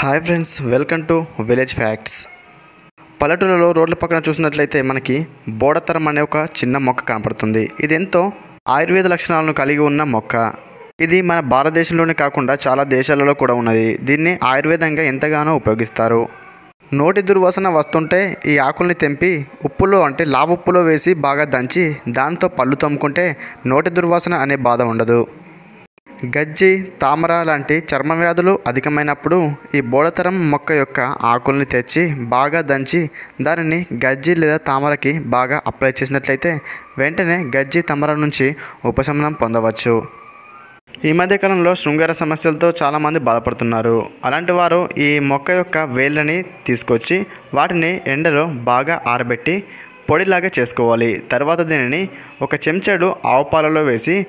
Hi friends welcome to village facts పల్లెటూళ్ళలో రోడ్ల పక్కన చూసినట్లయితే మనకి బోడతరం అనే ఒక చిన్న మొక్క కనపడుతుంది. ఇది ఎంతో ఆయుర్వేద లక్షణాలను కలిగి ఉన్న మొక్క. ఇది మన భారతదేశంలోనే కాకుండా చాలా దేశాలలో కూడా ఉన్నది. దీన్ని ఆయుర్వేదంగా ఎంతగానో ఉపయోగిస్తారు. నోటి దుర్వాసన వస్తుంటే ఈ ఆకుల్ని తెంపి ఉప్పులో అంటే లావుప్పులో వేసి బాగా దంచి దాంతో పళ్ళు తోముకుంటే నోటి దుర్వాసన అనే బాధ ఉండదు. గజ్జి తామర లాంటి చర్మ వ్యాధులు అధికమైనప్పుడు ఈ బోడతరం మొక్క యొక్క ఆకుల్ని తెచ్చి బాగా దంచి దానిని గజ్జి లేదా తామరకి బాగా అప్లై చేసినట్లయితే వెంటనే గజ్జి తామర నుంచి ఉపశమనం పొందవచ్చు. ఈ మధ్యకాలంలో శృంగార సమస్యలతో చాలామంది బాధపడుతున్నారు. అలాంటి వారు ఈ మొక్క యొక్క వేళ్ళని తీసుకొచ్చి వాటిని ఎండలో బాగా ఆరబెట్టి పొడిలాగా చేసుకోవాలి. తర్వాత దీనిని ఒక చెంచాడు ఆవు పాలలో వేసి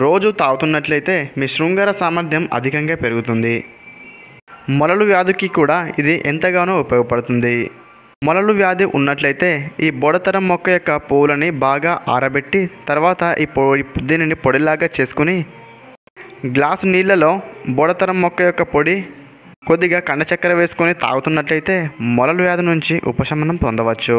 రోజు తాగుతున్నట్లయితే మీ శృంగార సామర్థ్యం అధికంగా పెరుగుతుంది. మొలలు వ్యాధికి కూడా ఇది ఎంతగానో ఉపయోగపడుతుంది. మొలలు వ్యాధి ఉన్నట్లయితే ఈ బోడతరం మొక్క యొక్క పువ్వులని బాగా ఆరబెట్టి తర్వాత ఈ పొ దీనిని పొడిలాగా చేసుకుని గ్లాసు నీళ్ళలో బోడతరం మొక్క యొక్క పొడి కొద్దిగా కండ చక్కెర వేసుకొని తాగుతున్నట్లయితే మొలలు వ్యాధి నుంచి ఉపశమనం పొందవచ్చు.